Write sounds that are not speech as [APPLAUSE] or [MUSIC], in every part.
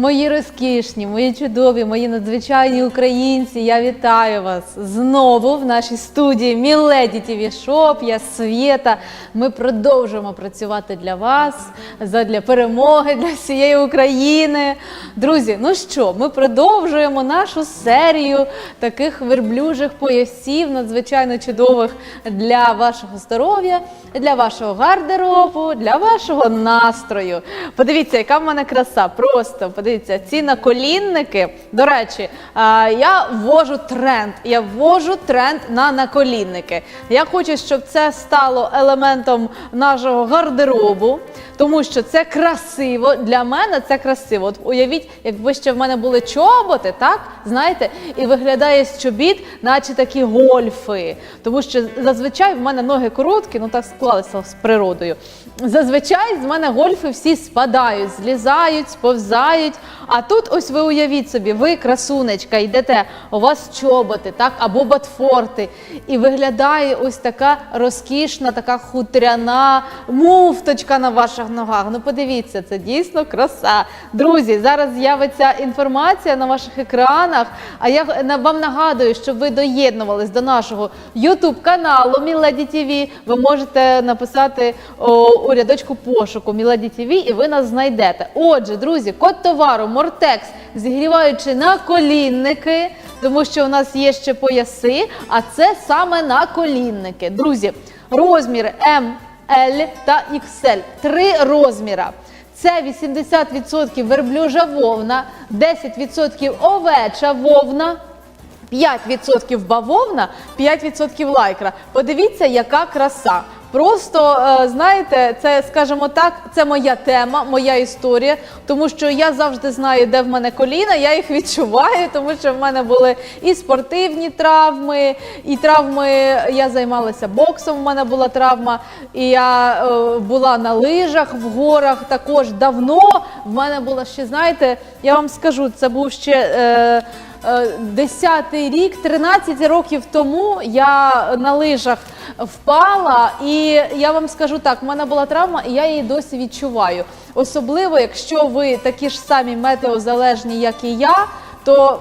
Мої розкішні, мої чудові, мої надзвичайні українці. Я вітаю вас знову в нашій студії Міледі ТВ Шоп. Я Свєта. Ми продовжуємо працювати для вас задля перемоги для всієї України. Друзі, ну що, ми продовжуємо нашу серію таких верблюжих поясів, надзвичайно чудових для вашого здоров'я, для вашого гардеробу, для вашого настрою. Подивіться, яка в мене краса. Просто подивіться, ці наколінники. До речі, я ввожу тренд. Я ввожу тренд на наколінники. Я хочу, щоб це стало елементом нашого гардеробу, тому що це красиво. Для мене це красиво. От уявіть, якби ще в мене були чоботи, так знаєте, і виглядає з чобіт, наче такі гольфи. Тому що зазвичай в мене ноги короткі, ну так склалися з природою. Зазвичай з мене гольфи всі спадають, злізають, сповзають. А тут ось ви уявіть собі, ви красунечка, йдете, у вас чоботи, так, або ботфорти. І виглядає ось така розкішна, така хутряна муфточка на ваших ногах. Ну подивіться, це дійсно краса. Друзі, зараз з'явиться інформація на ваших екранах. А я вам нагадую, щоб ви доєднувались до нашого YouTube каналу Міледі ТВ. Ви можете написати о, у рядочку пошуку Міледі ТВ і ви нас знайдете. Отже, друзі, код товару Мортекс, зігріваючи наколінники, тому що у нас є ще пояси, а це саме наколінники. Друзі, розміри М, L та XL. Три розміра. Це 80% верблюжа вовна, 10% овеча вовна. 5% бавовна, 5% лайкра. Подивіться, яка краса. Просто е, знаєте, це скажімо так, це моя тема, моя історія, тому що я завжди знаю, де в мене коліна, я їх відчуваю, тому що в мене були і спортивні травми, і травми. Я займалася боксом. в мене була травма, і я е, була на лижах в горах. Також давно в мене була ще, знаєте, я вам скажу, це був ще. Е, 10-й рік, 13 років тому я на лижах впала, і я вам скажу так, в мене була травма, і я її досі відчуваю. Особливо, якщо ви такі ж самі метеозалежні, як і я, то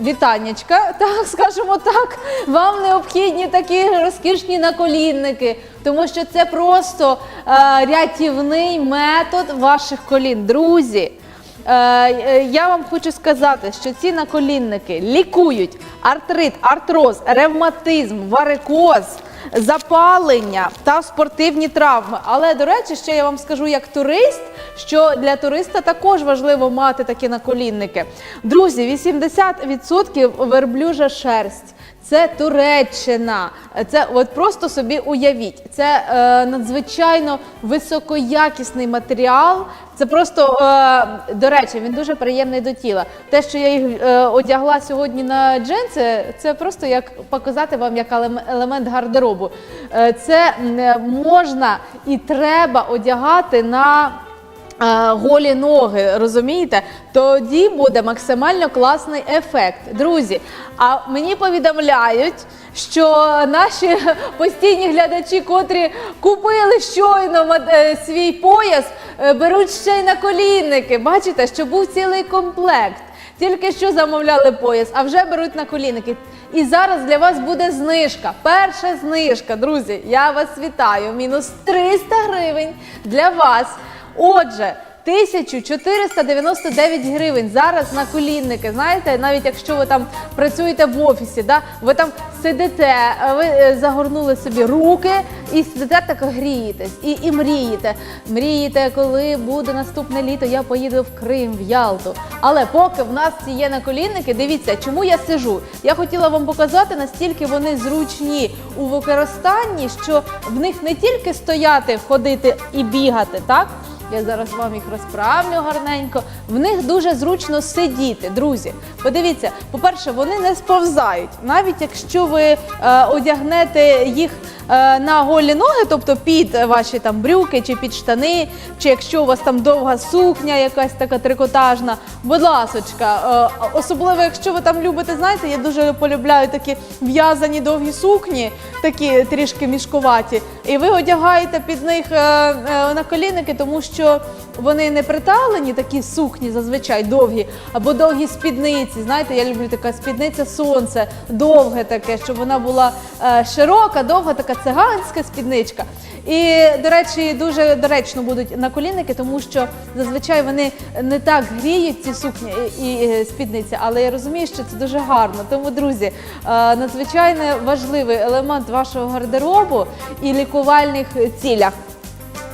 Вітаннячка, [LAUGHS] так скажемо так. Вам необхідні такі розкішні наколінники, тому що це просто е, рятівний метод ваших колін. Друзі, е, е, я вам хочу сказати, що ці наколінники лікують артрит, артроз, ревматизм, варикоз. Запалення та спортивні травми. Але до речі, ще я вам скажу як турист, що для туриста також важливо мати такі наколінники. Друзі, 80% верблюжа шерсть. Це Туреччина. Це от просто собі уявіть. Це е, надзвичайно високоякісний матеріал. Це просто, е, до речі, він дуже приємний до тіла. Те, що я їх е, одягла сьогодні на джинси, це просто як показати вам як елем- елемент гардеробу. Е, це е, можна і треба одягати на. Голі ноги, розумієте? Тоді буде максимально класний ефект. Друзі, а мені повідомляють, що наші постійні глядачі, котрі купили щойно е, свій пояс, е, беруть ще й наколінники. Бачите, що був цілий комплект. Тільки що замовляли пояс, а вже беруть на колінники. І зараз для вас буде знижка. Перша знижка, друзі. Я вас вітаю. Мінус 300 гривень для вас. Отже. 1499 гривень зараз на колінники. Знаєте, навіть якщо ви там працюєте в офісі, да, ви там сидите, ви е, загорнули собі руки і сидите так грієтесь і, і мрієте. Мрієте, коли буде наступне літо, я поїду в Крим, в Ялту. Але поки в нас ці є наколінники, дивіться, чому я сижу. Я хотіла вам показати, настільки вони зручні у використанні, що в них не тільки стояти, ходити і бігати, так? Я зараз вам їх розправлю гарненько. В них дуже зручно сидіти, друзі. Подивіться, по-перше, вони не сповзають. Навіть якщо ви е, одягнете їх на голі ноги, тобто під ваші там брюки чи під штани, чи якщо у вас там довга сукня, якась така трикотажна, будь ласочка, е, особливо якщо ви там любите, знаєте, я дуже полюбляю такі в'язані довгі сукні, такі трішки мішкуваті, і ви одягаєте під них е, е, наколінники, тому що вони не приталені, такі сукні зазвичай довгі, або довгі спідниці. Знаєте, я люблю така спідниця сонце, довге таке, щоб вона була е, широка, довга, така циганська спідничка. І, до речі, дуже доречно будуть наколінники, тому що зазвичай вони не так гріють ці сукні і, і е, спідниці, але я розумію, що це дуже гарно. Тому, друзі, е, надзвичайно важливий елемент вашого гардеробу і лікувальних цілях.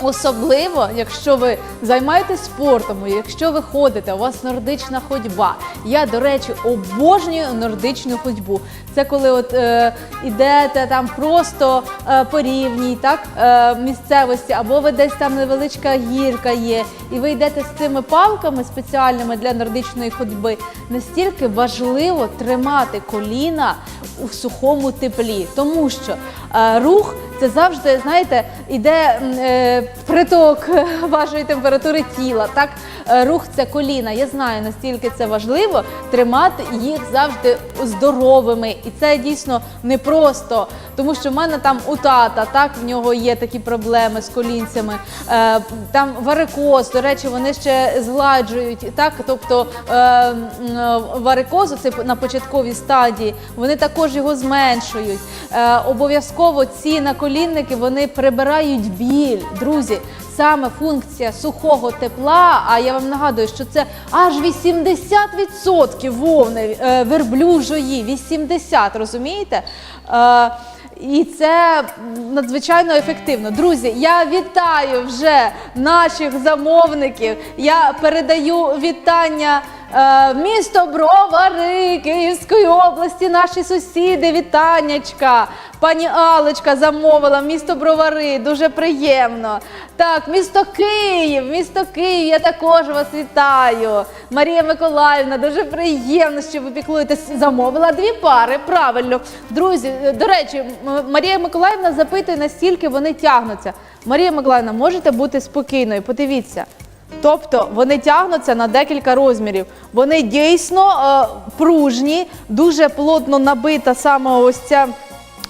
Особливо, якщо ви займаєтесь спортом, якщо ви ходите, у вас нордична ходьба. Я, до речі, обожнюю нордичну ходьбу. Це коли от е, ідете там просто е, по рівній так, е, місцевості, або ви десь там невеличка гірка є, і ви йдете з цими палками спеціальними для нордичної ходьби. Настільки важливо тримати коліна у сухому теплі, тому що е, рух це завжди, знаєте, іде е, приток [LAUGHS] вашої температури тіла. Так, Е, рух це коліна. Я знаю, настільки це важливо тримати їх завжди здоровими. І це дійсно непросто, тому що в мене там у тата, так в нього є такі проблеми з колінцями. Е, там варикоз, до речі, вони ще згладжують. Так, тобто е, е, варикоз, це на початковій стадії, вони також його зменшують. Е, обов'язково ці наколінники вони прибирають біль, друзі. Саме функція сухого тепла, а я вам нагадую, що це аж 80% вовни е, верблюжої, 80, розумієте? Е, і це надзвичайно ефективно. Друзі, я вітаю вже наших замовників. Я передаю вітання місто Бровари Київської області, наші сусіди. Вітаннячка. Пані Алочка замовила місто Бровари. Дуже приємно. Так, місто Київ, місто Київ, я також вас вітаю. Марія Миколаївна, дуже приємно, що ви піклуєтесь. Замовила дві пари. Правильно. Друзі, е, до речі, Марія Миколаївна запитує, настільки вони тягнуться. Марія Миколаївна, можете бути спокійною? Подивіться. Тобто вони тягнуться на декілька розмірів. Вони дійсно е, пружні, дуже плотно набита саме ось ця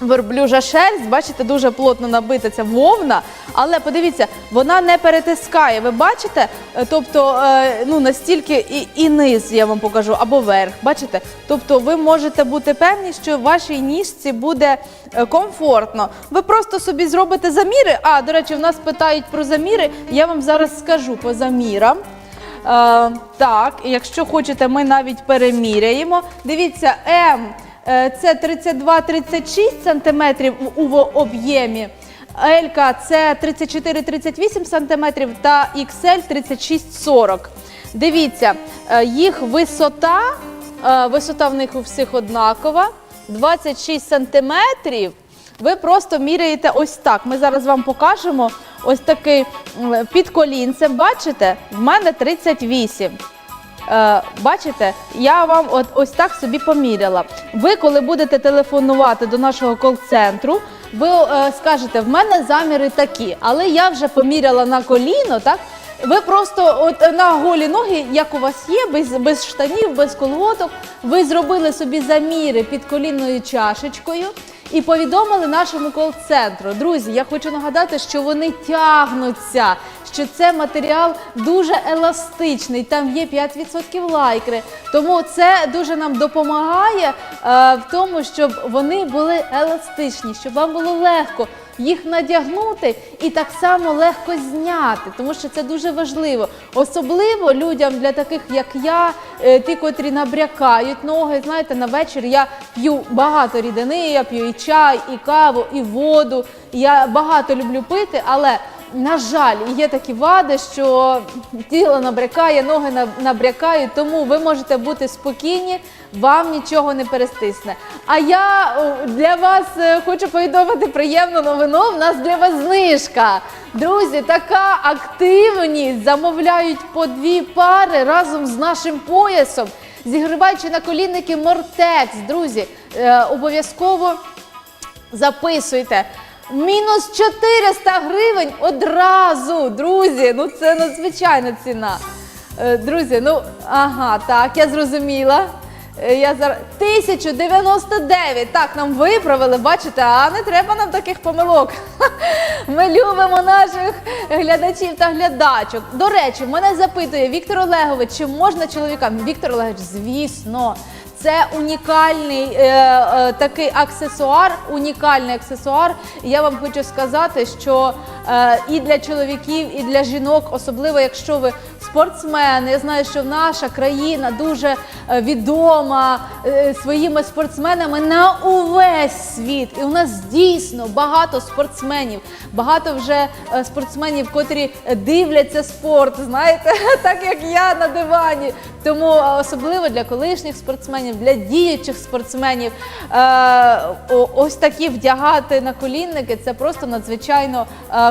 верблюжа шерсть. Бачите, дуже плотно набита ця вовна. Але подивіться, вона не перетискає. Ви бачите? Е, Тобто, е, ну настільки і, і низ я вам покажу, або верх. Бачите? Тобто, ви можете бути певні, що вашій ніжці буде е, комфортно. Ви просто собі зробите заміри. А, до речі, в нас питають про заміри. Я вам зараз скажу по замірам. Е, так, якщо хочете, ми навіть переміряємо. Дивіться, М це 32-36 сантиметрів у об'ємі. Елька це 34-38 сантиметрів та XL 36-40. Дивіться, е, їх висота, е, висота в них у всіх однакова, 26 сантиметрів. Ви просто міряєте ось так. Ми зараз вам покажемо ось такий під колінцем. Бачите, в мене 38. Е, бачите, я вам от ось так собі поміряла. Ви, коли будете телефонувати до нашого кол-центру, ви е, скажете, в мене заміри такі, але я вже поміряла на коліно, так? Ви просто от на голі ноги, як у вас є, без, без штанів, без колготок, ви зробили собі заміри під колінною чашечкою і повідомили нашому кол-центру. Друзі, я хочу нагадати, що вони тягнуться, що це матеріал дуже еластичний, там є 5% лайкри. Тому це дуже нам допомагає е, в тому, щоб вони були еластичні, щоб вам було легко їх надягнути і так само легко зняти, тому що це дуже важливо. Особливо людям для таких, як я, е, ті, котрі набрякають ноги. Знаєте, на вечір я п'ю багато рідини, я п'ю і чай, і каву, і воду. Я багато люблю пити, але на жаль, є такі вади, що тіло набрякає, ноги набрякають, тому ви можете бути спокійні, вам нічого не перестисне. А я для вас е, хочу повідомити приємну новину. У нас для вас знижка. Друзі, така активність замовляють по дві пари разом з нашим поясом, зігріваючи на колінники Мортекс. Друзі, е, обов'язково записуйте. Мінус 400 гривень одразу, друзі. Ну це надзвичайна ціна. Е, Друзі, ну ага, так, я зрозуміла. Е, Я зараз 1099. Так, нам виправили, бачите, а не треба нам таких помилок. [LAUGHS] Ми любимо наших глядачів та глядачок. До речі, мене запитує Віктор Олегович, чи можна чоловікам? Віктор Олегович, звісно. Це унікальний е, е, такий аксесуар, унікальний аксесуар. Я вам хочу сказати, що е, і для чоловіків, і для жінок, особливо якщо ви спортсмени. Я знаю, що наша країна дуже е, відома е, своїми спортсменами на увесь світ. І у нас дійсно багато спортсменів, багато вже е, спортсменів, котрі дивляться спорт, знаєте, [LAUGHS] так як я на дивані. Тому особливо для колишніх спортсменів, для діючих спортсменів, ось такі вдягати на колінники це просто надзвичайно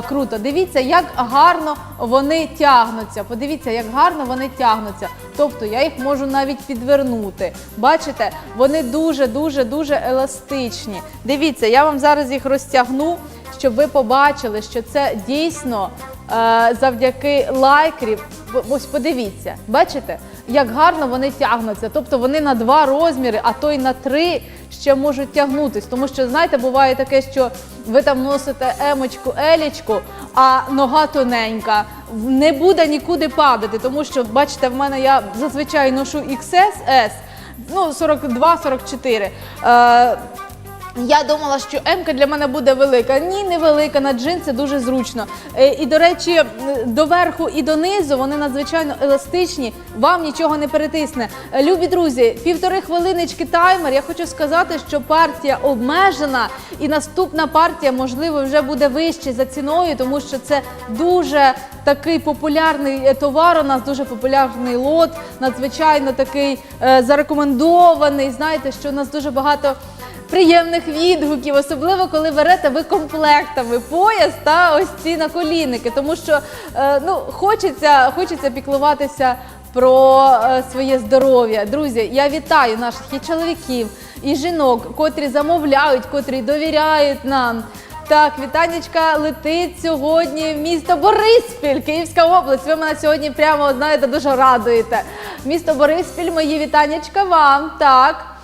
круто. Дивіться, як гарно вони тягнуться. Подивіться, як гарно вони тягнуться. Тобто я їх можу навіть підвернути. Бачите, вони дуже, дуже, дуже еластичні. Дивіться, я вам зараз їх розтягну, щоб ви побачили, що це дійсно е, завдяки лайкрів. Ось подивіться, бачите, як гарно вони тягнуться. Тобто вони на два розміри, а то й на три ще можуть тягнутись. Тому що, знаєте, буває таке, що ви там носите емочку, елічку, а нога тоненька. Не буде нікуди падати, тому що, бачите, в мене я зазвичай ношу XS, S, ну 42-44. Я думала, що М для мене буде велика. Ні, не велика, на джинси дуже зручно. Е, І, до речі, м, доверху і донизу вони надзвичайно еластичні, вам нічого не перетисне. Е, Любі друзі, півтори хвилиночки таймер. Я хочу сказати, що партія обмежена, і наступна партія, можливо, вже буде вище за ціною, тому що це дуже такий популярний е, товар. У нас дуже популярний лот, надзвичайно такий зарекомендований. Знаєте, що у нас дуже багато приємних відгуків, особливо коли берете ви комплектами пояс та ось ці наколінники, тому що е, ну хочеться, хочеться піклуватися про е, своє здоров'я. Друзі, я вітаю наших і чоловіків, і жінок, котрі замовляють, котрі довіряють нам. Так, вітанечка летить сьогодні в місто Бориспіль, Київська область. Ви мене сьогодні прямо знаєте дуже радуєте. Місто Бориспіль, мої вітанечка вам. Так.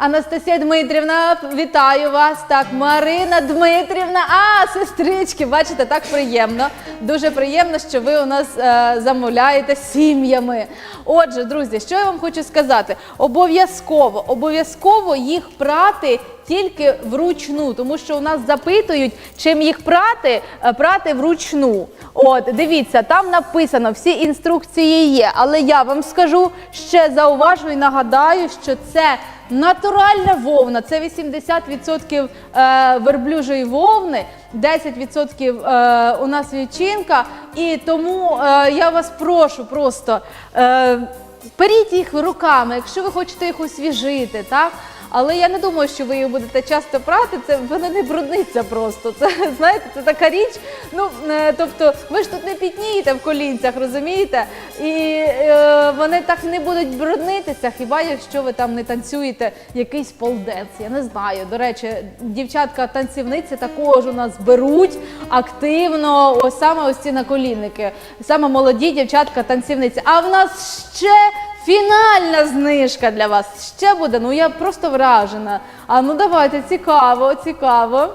Анастасія Дмитрівна, вітаю вас. Так, Марина Дмитрівна, а сестрички, бачите, так приємно. Дуже приємно, що ви у нас е, замовляєте сім'ями. Отже, друзі, що я вам хочу сказати? Обов'язково, обов'язково їх прати тільки вручну, тому що у нас запитують, чим їх прати, Е, прати вручну. От, дивіться, там написано, всі інструкції є, але я вам скажу ще зауважу і нагадаю, що це натуральна вовна, це 80% е, верблюжої вовни, 10% е, у нас вівчинка. І тому я вас прошу просто. Беріть їх руками, якщо ви хочете їх освіжити, так? Але я не думаю, що ви їх будете часто прати. Це воно не брудниться просто. Це знаєте, це така річ. Ну е, тобто, ви ж тут не пітнієте в колінцях, розумієте? І е, вони так не будуть бруднитися, хіба якщо ви там не танцюєте якийсь полденс. Я не знаю. До речі, дівчатка танцівниці також у нас беруть активно. Ось саме ось ці наколінники. Саме молоді дівчатка танцівниці. А в нас ще. Фінальна знижка для вас ще буде. Ну я просто вражена. А ну давайте, цікаво, цікаво.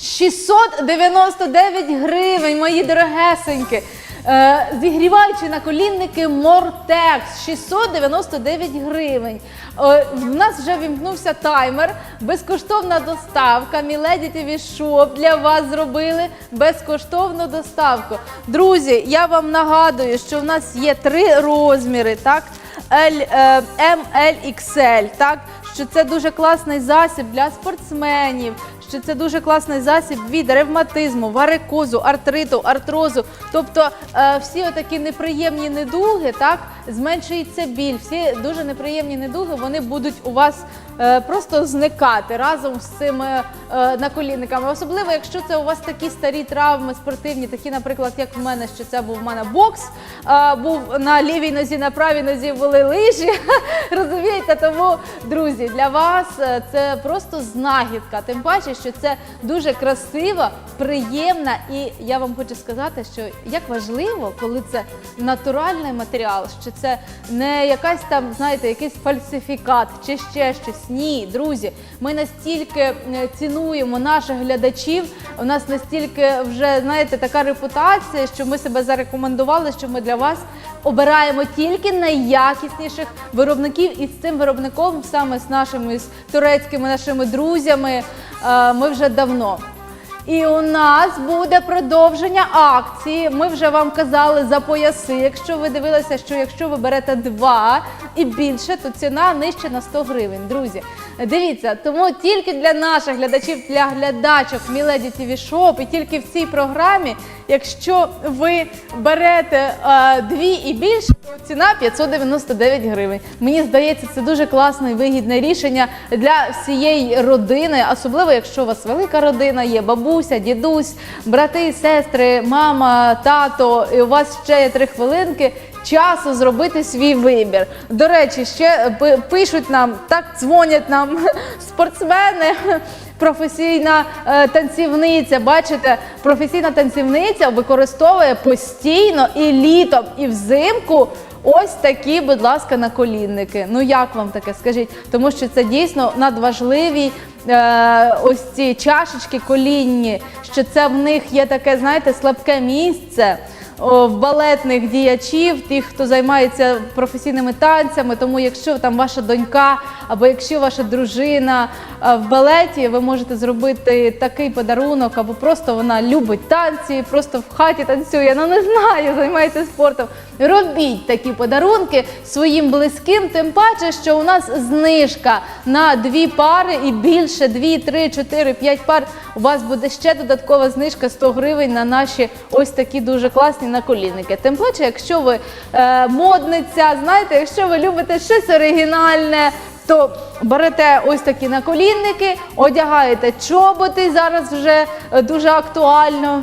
699 гривень, мої дорогесеньки. Е, зігріваючи наколінники Мортекс 699 гривень. Е, в нас вже вімкнувся таймер, безкоштовна доставка. Міледі ТВ Шоп для вас зробили безкоштовну доставку. Друзі, я вам нагадую, що в нас є три розміри, так? L, е, M, XL, так? Що це дуже класний засіб для спортсменів, що це дуже класний засіб від ревматизму, варикозу, артриту, артрозу. Тобто е, всі отакі неприємні недуги, так, зменшується біль. Всі дуже неприємні недуги вони будуть у вас е, просто зникати разом з цими е, наколінниками. Особливо, якщо це у вас такі старі травми спортивні, такі, наприклад, як в мене, що це був в мене бокс, був на лівій нозі, на правій нозі були лижі. [LAUGHS] Розумієте? Тому, друзі, для вас це просто знахідка. Тим паче, що це дуже красиво, приємно. І я вам хочу сказати, що як важливо, коли це натуральний матеріал, що це не якась там, знаєте, якийсь фальсифікат чи ще щось. Ні, друзі, ми настільки е, цінуємо наших глядачів. У нас настільки вже знаєте така репутація, що ми себе зарекомендували, що ми для вас обираємо тільки найякісніших виробників, і з цим виробником, саме з нашими з турецькими нашими друзями, ми вже давно. І у нас буде продовження акції. Ми вже вам казали за пояси. Якщо ви дивилися, що якщо ви берете два і більше, то ціна нижче на 100 гривень. Друзі, дивіться, тому тільки для наших глядачів, для глядачок Міледі ТВ Шоп і тільки в цій програмі, якщо ви берете е, дві і більше, то ціна 599 гривень. Мені здається, це дуже класне і вигідне рішення для всієї родини, особливо якщо у вас велика родина, є бабуся, дідусь, брати, сестри, мама, тато, і у вас ще є три хвилинки. Часу зробити свій вибір. До речі, ще пишуть нам, так дзвонять нам [LAUGHS] спортсмени, професійна е, танцівниця. Бачите, професійна танцівниця використовує постійно і літом, і взимку. Ось такі, будь ласка, наколінники. Ну як вам таке? Скажіть, тому що це дійсно надважливі е, ось ці чашечки колінні, що це в них є таке, знаєте, слабке місце. О, балетних діячів, тих, хто займається професійними танцями. Тому, якщо там ваша донька або якщо ваша дружина е, в балеті, ви можете зробити такий подарунок, або просто вона любить танці, просто в хаті танцює. Ну не знаю, займається спортом. Робіть такі подарунки своїм близьким, тим паче, що у нас знижка на дві пари і більше, дві, три, чотири, п'ять пар. У вас буде ще додаткова знижка 100 гривень на наші ось такі дуже класні наколінники. Тим паче, якщо ви е, модниця, знаєте, якщо ви любите щось оригінальне. То берете ось такі наколінники, одягаєте чоботи зараз вже е, дуже актуально.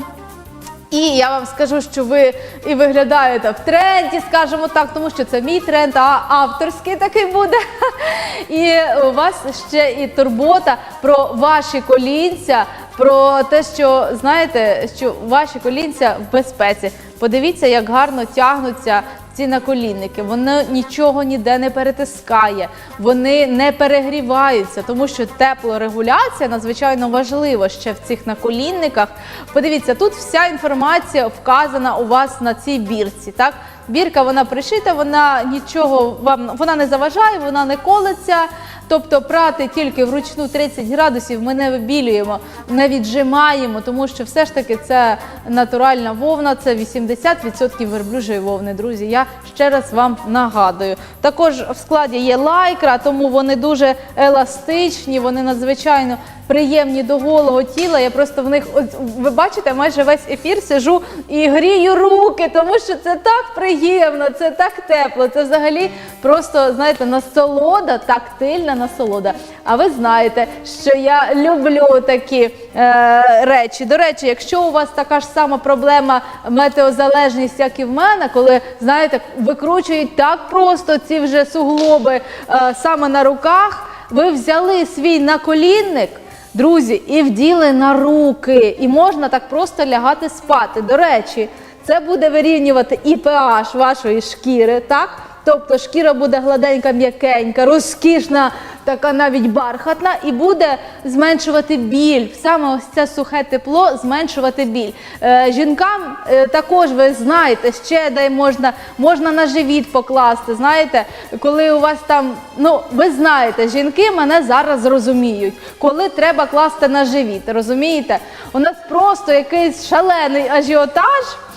І я вам скажу, що ви і виглядаєте в тренді, скажімо так, тому що це мій тренд, а авторський такий буде. [LAUGHS] І у вас ще і турбота про ваші колінця, про те, що знаєте, що ваші колінця в безпеці. Подивіться, як гарно тягнуться ці наколінники. Воно нічого ніде не перетискає, вони не перегріваються, тому що теплорегуляція надзвичайно важлива ще в цих наколінниках. Подивіться, тут вся інформація вказана у вас на цій бірці. Так, бірка вона пришита, вона нічого вам вона не заважає, вона не колиться. Тобто прати тільки вручну 30 градусів ми не вибілюємо, не віджимаємо, тому що все ж таки це натуральна вовна, це 80% верблюжої вовни. Друзі, я ще раз вам нагадую. Також в складі є лайкра, тому вони дуже еластичні, вони надзвичайно приємні до голого тіла. Я просто в них, от, ви бачите, майже весь ефір сижу і грію руки, тому що це так приємно, це так тепло. Це взагалі просто, знаєте, насолода, тактильна насолода. А ви знаєте, що я люблю такі е, речі. До речі, якщо у вас така ж сама проблема метеозалежність, як і в мене, коли знаєте, викручують так просто ці вже суглоби е, саме на руках, ви взяли свій наколінник. Друзі, і вділи на руки, і можна так просто лягати спати. До речі, це буде вирівнювати і pH вашої шкіри, так? Тобто шкіра буде гладенька, м'якенька, розкішна, така навіть бархатна, і буде зменшувати біль. Саме ось це сухе тепло зменшувати біль. Е, жінкам е, також ви знаєте, ще де можна, можна на живіт покласти. Знаєте, коли у вас там, ну ви знаєте, жінки мене зараз зрозуміють, коли треба класти на живіт. Розумієте? У нас просто якийсь шалений ажіотаж.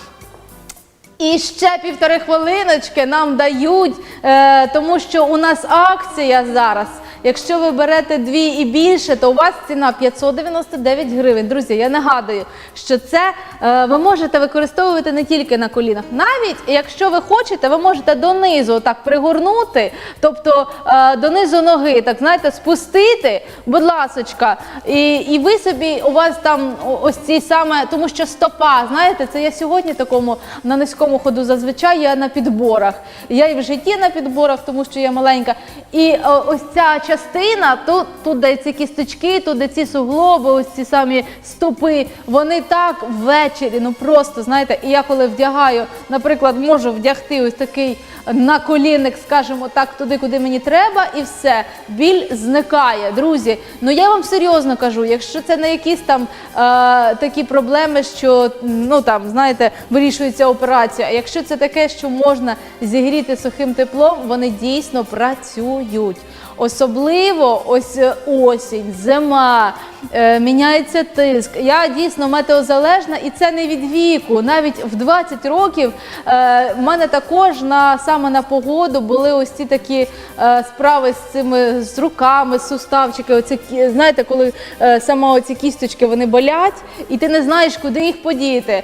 І ще півтори хвилиночки нам дають, е, тому що у нас акція зараз. Якщо ви берете дві і більше, то у вас ціна 599 гривень. Друзі, я нагадую, що це е, ви можете використовувати не тільки на колінах. Навіть якщо ви хочете, ви можете донизу так пригорнути, тобто е, донизу ноги, так знаєте, спустити, будь ласочка, і, і ви собі у вас там ось ці саме, тому що стопа, знаєте, це я сьогодні такому на низькому ходу зазвичай я на підборах. Я і в житті на підборах, тому що я маленька. І о, ось ця частина, тут, тут де ці кісточки, тут де ці суглоби, ось ці самі стопи, вони так ввечері, ну просто знаєте, і я коли вдягаю, наприклад, можу вдягти ось такий наколінник, скажімо так, туди, куди мені треба, і все, біль зникає. Друзі, ну я вам серйозно кажу, якщо це не якісь там е, такі проблеми, що ну там знаєте, вирішується операція. А якщо це таке, що можна зігріти сухим теплом, вони дійсно працюють. Особливо ось е, осінь, зима, е, міняється тиск. Я дійсно метеозалежна, і це не від віку. Навіть в 20 років е, в мене також на саме на погоду були ось ці такі е, справи з цими з руками, суставчики. Оці знаєте, коли е, саме оці кісточки вони болять, і ти не знаєш, куди їх подіти.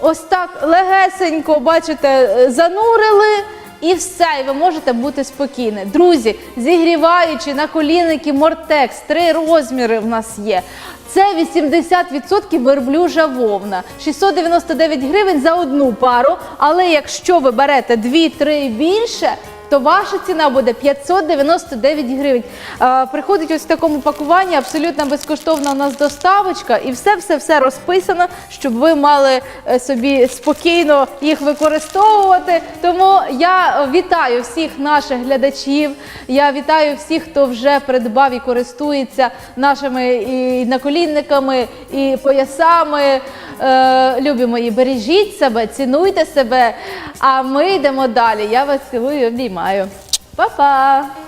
Ось так легесенько, бачите, занурили. І все, і ви можете бути спокійні. Друзі, зігріваючи на колінники Мортекс, три розміри в нас є. Це 80% верблюжа вовна. 699 гривень за одну пару. Але якщо ви берете 2-3 більше, то ваша ціна буде 599 гривень. Е, приходить ось в такому пакуванні, абсолютно безкоштовна у нас доставочка, і все, все, все розписано, щоб ви мали е, собі спокійно їх використовувати. Тому я вітаю всіх наших глядачів. Я вітаю всіх, хто вже придбав і користується нашими і наколінниками, і поясами. Е, любі мої, бережіть себе, цінуйте себе. А ми йдемо далі. Я вас цілую і обіймаю. Па-па!